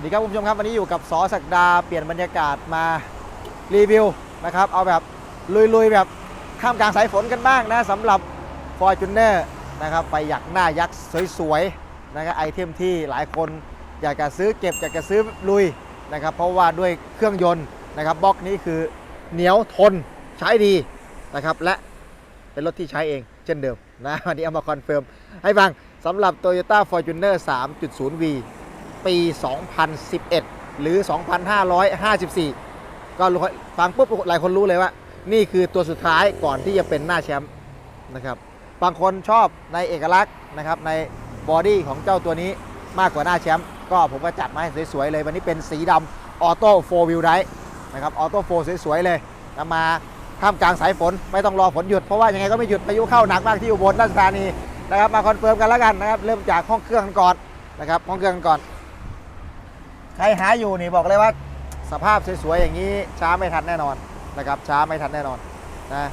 วัสดีครับคุณผู้ชมครับวันนี้อยู่กับสอศักดาเปลี่ยนบรรยากาศมารีวิวนะครับเอาแบบลุยๆแบบข้ามกลางสายฝนกันบ้างนะสำหรับ f o r t u n e r นะครับไปอยากหน้ายักษ์สวยๆนะครับไอเทมที่หลายคนอยากจะซื้อเก็บอยากจะซื้อลุยนะครับเพราะว่าด้วยเครื่องยนต์นะครับบล็อกนี้คือเหนียวทนใช้ดีนะครับและเป็นรถที่ใช้เองเช่นเดิมนะวันนี้เอามาคอนเฟิร์มให้ฟังสำหรับ Toyota Fortuner 3.0V ปี 2011 หรือ 2554 ก็รู้ฟังปุ๊บหลายคนรู้เลยว่า นี่คือตัวสุดท้ายก่อนที่จะเป็นหน้าแชมป์นะครับ บางคนชอบในเอกลักษณ์นะครับในบอดี้ของเจ้าตัวนี้มากกว่าหน้าแชมป์ก็ผมก็จัดมาให้สวยๆเลย วันนี้เป็นสีดำออโต้โฟวิลไดนะครับออโต้โฟสวยๆเลยนำมาท่ามกลางสายฝนไม่ต้องรอฝนหยุด เพราะว่ายังไงก็ไม่หยุดพายุเข้าหนักมากที่อุบลราชธานีนะครับมาคอนเฟิร์มกันแล้วกันนะครับเริ่มจากห้องเครื่องกันก่อนนะครับห้องเครื่องกันก่อน ครหาอยู่นี่บอกเลยว่า สภาพสวยๆอย่างนี้ช้าไม่ทันแน่นอนนะครับ ช้าไม่ทันแน่นอนนะ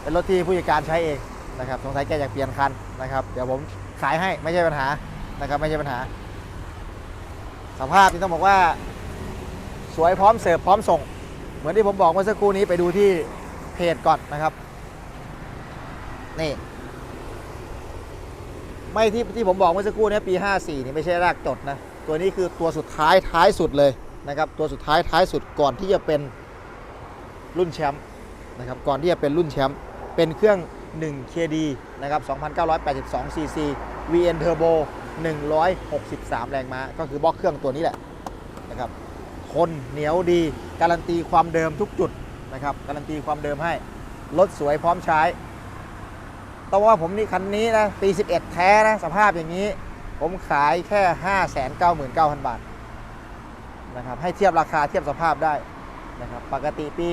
เป็นรถที่ผู้จัดการใช้เองนะครับสงสัยแกอยากเปลี่ยนคันนะครับ เดี๋ยวผมขายให้ไม่ใช่ปัญหานะครับไม่ใช่ปัญหา สภาพนี่ต้องบอกว่า สวยพร้อมเสิร์ฟพร้อมส่ง เหมือนที่ผมบอกเมื่อสักครู่นี้ไปดูที่เพจก่อนนะครับ นี่ ไม่ที่ที่ผมบอกเมื่อสักครู่นี้ปี 54 นี่ไม่ใช่รากจดนะ ตัวนี้คือตัวสุดท้ายท้ายสุดเลยนะครับ ตัวสุดท้ายท้ายสุดก่อนที่จะเป็นรุ่นแชมป์นะครับ ก่อนที่จะเป็นรุ่นแชมป์ เป็นเครื่อง 1 KD นะครับ 2,982 cc VN Turbo 163 แรงม้า ก็คือบล็อกเครื่องตัวนี้แหละนะครับทนเหนียวดี การันตีความเดิมทุกจุดนะครับ การันตีความเดิมให้ รถสวยพร้อมใช้ต้องว่าผมนี่คันนี้นะปี 11 แท้นะ สภาพอย่างนี้ ผมขายแค่ 599,000 บาทนะครับให้เทียบราคาเทียบสภาพได้นะครับปกติปี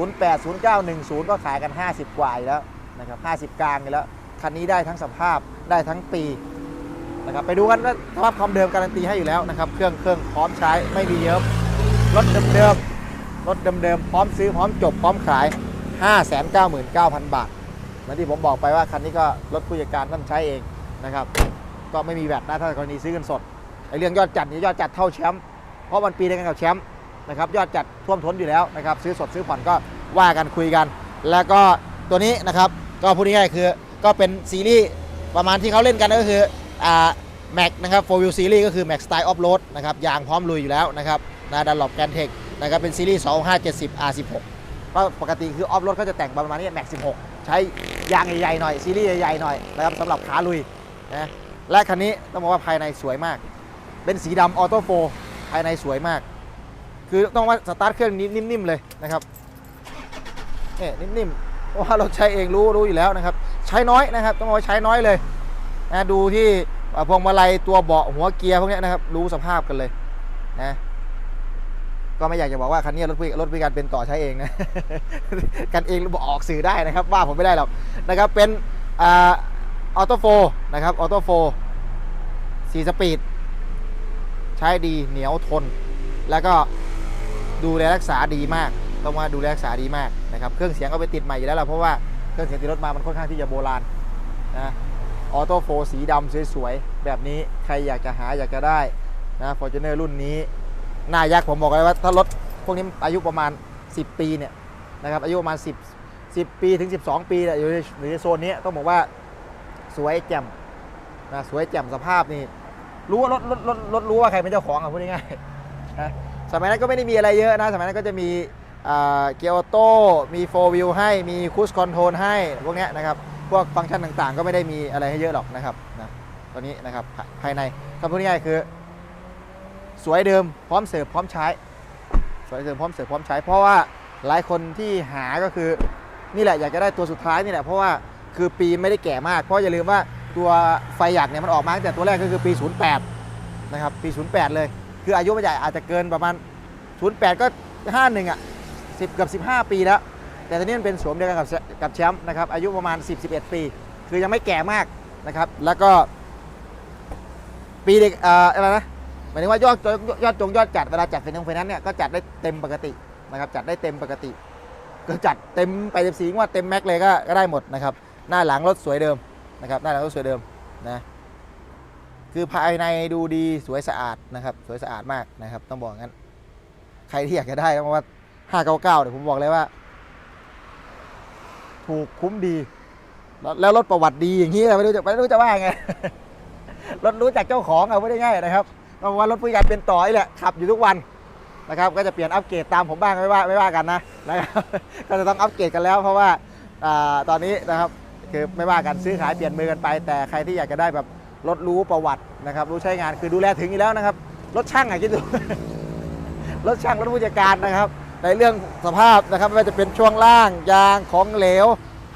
08 09 10 ก็ขายกัน 50 กว่ายแล้วนะครับ50 กลางแล้ว คันนี้ได้ทั้งสภาพได้ทั้งปีนะครับไปดูกันว่าสภาพความเดิมการันตีให้อยู่แล้วนะครับเครื่องเครื่องพร้อมใช้ไม่มีเยิ้มรถเดิมๆรถเดิมๆพร้อมซื้อพร้อมจบพร้อมขาย 599,000 บาทเหมือนที่ผมบอกไปว่าคันนี้ก็รถผู้จัดการท่านใช้เองนะครับ ก็ไม่มีแวดนะถ้ากรณีซื้อกันสดไอเรื่องยอดจัดนี่ยอดจัดเท่าแชมป์เพราะมันปีเดียวกันกับแชมป์นะครับยอดจัดท่วมท้นอยู่แล้วนะครับซื้อสดซื้อผ่อนก็ว่ากันคุยกัน แล้วก็ตัวนี้นะครับก็พูดง่ายๆคือก็เป็นซีรีส์ประมาณที่เขาเล่นกันก็คืออ่าแม็กนะครับโฟวิลซีรีส์ก็คือ Max Style Off Road นะครับยางพร้อมลุยอยู่แล้วนะครับนะดันหลบแกนเทคนะครับเป็นซีรีส์2570 R16 ก็ปกติคือออฟโรดเขาจะแต่งประมาณนี้แม็ก16 ใช้ยางใหญ่ๆหน่อยซีรีส์ใหญ่ๆหน่อยนะครับสำหรับขาลุยนะ และคันนี้ต้องบอกว่าภายในสวยมาก เป็นสีดำออโต้โฟภายในสวยมาก คือต้องว่าสตาร์ทเครื่องนี้นิ่มๆเลยนะครับเนี่ยนิ่มๆเพราะว่าเราใช้เองรู้รู้อยู่แล้วนะครับ ใช้น้อยนะครับ ต้องบอกว่าใช้น้อยเลยนะดูที่พวงมาลัยตัวเบาะหัวเกียร์พวกนี้นะครับรู้สภาพกันเลยนะก็ไม่อยากจะบอกว่าคันนี้รถพี่รถพี่การเป็นต่อใช้เองนะ กันเองบอกออกสื่อได้นะครับ ว่าผมไม่ได้หรอกนะครับเป็น ออโต้โฟนะครับออโต้โฟสีสปีด ใช้ดีเหนียวทน แล้วก็ดูแลรักษาดีมากต้องมาดูแลรักษาดีมากนะครับเครื่องเสียงก็ไปติดใหม่อยู่แล้วล่ะเพราะว่าเครื่องเสียงติดรถมามันค่อนข้างที่จะโบราณนะออโต้โฟสีดำสวยๆ แบบนี้ใครอยากจะหาอยากจะได้นะฟอร์จูเนอร์รุ่นนี้หน้ายักษ์ผมบอกเลยว่าถ้ารถพวกนี้อายุประมาณ 10 ปีเนี่ยนะครับอายุประมาณ 10 10 ปีถึง 12 ปีเนี่ยอยู่ในโซนนี้ต้องบอกว่า สวยแจ่มนะสวยแจ่มสภาพนี่รู้ว่ารถรถรถรถรู้ว่าใครเป็นเจ้าของอะพูดง่ายๆนะสมัยนั้นก็ไม่ได้มีอะไรเยอะนะ สมัยนั้นก็จะมีเกียร์ออโต้มีโฟวิลให้มีคูสคอนโทรลให้พวกนี้นะครับพวกฟังก์ชันต่างๆ ก็ไม่ได้มีอะไรให้เยอะหรอกนะครับนะตอนนี้นะครับภายในก็พูดง่ายๆคือ สวยเดิมพร้อมเสิร์ฟพร้อมใช้ สวยเดิมพร้อมเสิร์ฟพร้อมใช้ เพราะว่าหลายคนที่หาก็คือนี่แหละอยากจะได้ตัวสุดท้ายนี่แหละเพราะว่า คือปีไม่ได้แก่มาก เพราะอย่าลืมว่าตัวไฟหยักเนี่ยมันออกมาตั้งแต่ตัวแรกก็คือปี 08 นะครับ ปี 08 เลย คืออายุมันใหญ่อาจจะเกินประมาณ 08 ก็ 51 อะ 10เกือบ15 ปีแล้ว แต่ตอนนี้มันเป็นสวมเดียวกันกับกับแชมป์นะครับ อายุประมาณ 10-11 ปี คือยังไม่แก่มากนะครับ แล้วก็ ปีเด็กอ่ออะไรนะ หมายถึงว่ายอดยอดจงยอดจัดเวลาจัดไฟแนนซ์ไฟแนนซ์เนี่ยก็จัดได้เต็มปกตินะครับ จัดได้เต็มปกติ ก็จัดเต็มไปเต็มสีว่าเต็มแม็กเลยก็ก็ได้หมดนะครับ หน้าหลังรถสวยเดิมนะครับหน้าหลังรถสวยเดิมนะคือภายในดูดีสวยสะอาดนะครับสวยสะอาดมากนะครับต้องบอกงั้น ใครที่อยากจะได้ต้องบอกว่า599เดี๋ยวผมบอกเลยว่า ถูกคุ้มดี แล้วรถประวัติดีอย่างนี้ไม่รู้จะไม่รู้จะว่าไงรถรู้จักเจ้าของเอาไม่ได้ง่ายนะครับเพราะว่ารถผู้ใหญ่เป็นต่อนี่แหละขับอยู่ทุกวันนะครับ ก็จะเปลี่ยนอัปเกรดตามผมบ้างไม่ว่าไม่ว่ากันนะนะครับก็จะต้องอัปเกรดกันแล้วเพราะว่าอาตอนนี้นะครับ คือไม่ว่ากันซื้อขายเปลี่ยนมือกันไป แต่ใครที่อยากจะได้แบบรถรู้ประวัตินะครับ รู้ใช้งานคือดูแลถึงอยู่แล้วนะครับ รถช่างอะคิดดู รถช่างรถผู้จัดการนะครับ ในเรื่องสภาพนะครับไม่ว่าจะเป็นช่วงล่างยางของเหลว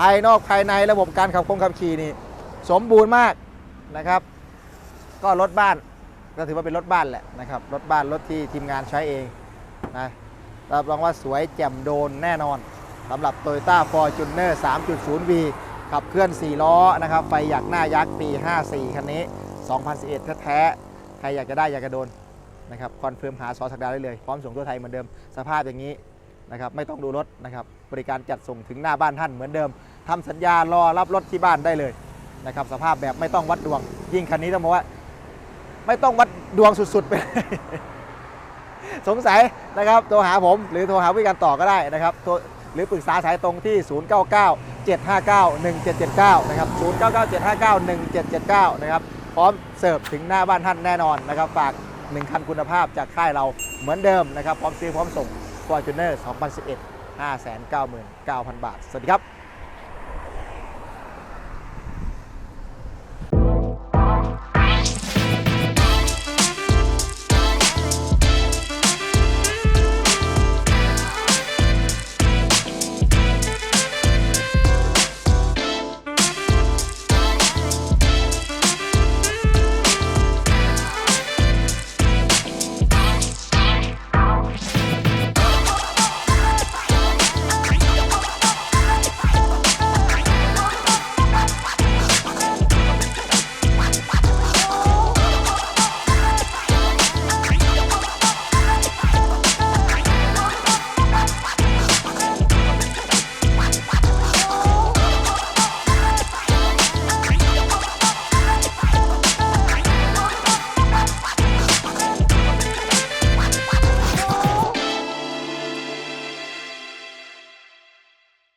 ภายนอกภายในระบบการขับคงขับขี่นี่ สมบูรณ์มากนะครับ ก็รถบ้านก็ถือว่าเป็นรถบ้านแหละนะครับรถบ้านรถที่ทีมงานใช้เองนะรับรองว่าสวยแจ่มโดนแน่นอนสำหรับ Toyota Fortuner 3.0V ขับเคลื่อน 4 ล้อนะครับ ไฟหยักหน้ายักษ์ปี 54 คันนี้ 2011 แท้ๆ ใครอยากจะได้อยากจะโดนนะครับ คอนเฟิร์มหาซอสักดาได้เลย พร้อมส่งทั่วไทยเหมือนเดิม สภาพอย่างนี้นะครับ ไม่ต้องดูรถนะครับ บริการจัดส่งถึงหน้าบ้านท่านเหมือนเดิมทำสัญญารอรับรถที่บ้านได้เลยนะครับ สภาพแบบไม่ต้องวัดดวง ยิ่งคันนี้ต้องบอกว่า ไม่ต้องวัดดวงสุดๆไป สงสัยนะครับ โทรหาผม หรือโทรหาวิการต่อก็ได้นะครับ หรือปรึกษาสายตรงที่ 099 759 1779 นะครับ 099 759 1779 นะครับ พร้อมเสิร์ฟถึงหน้าบ้านท่านแน่นอนนะครับ ฝาก 1 คันคุณภาพจากค่ายเราเหมือนเดิมนะครับ พร้อมซื้อพร้อมส่ง Fortuner 2011 599,000 บาท สวัสดีครับ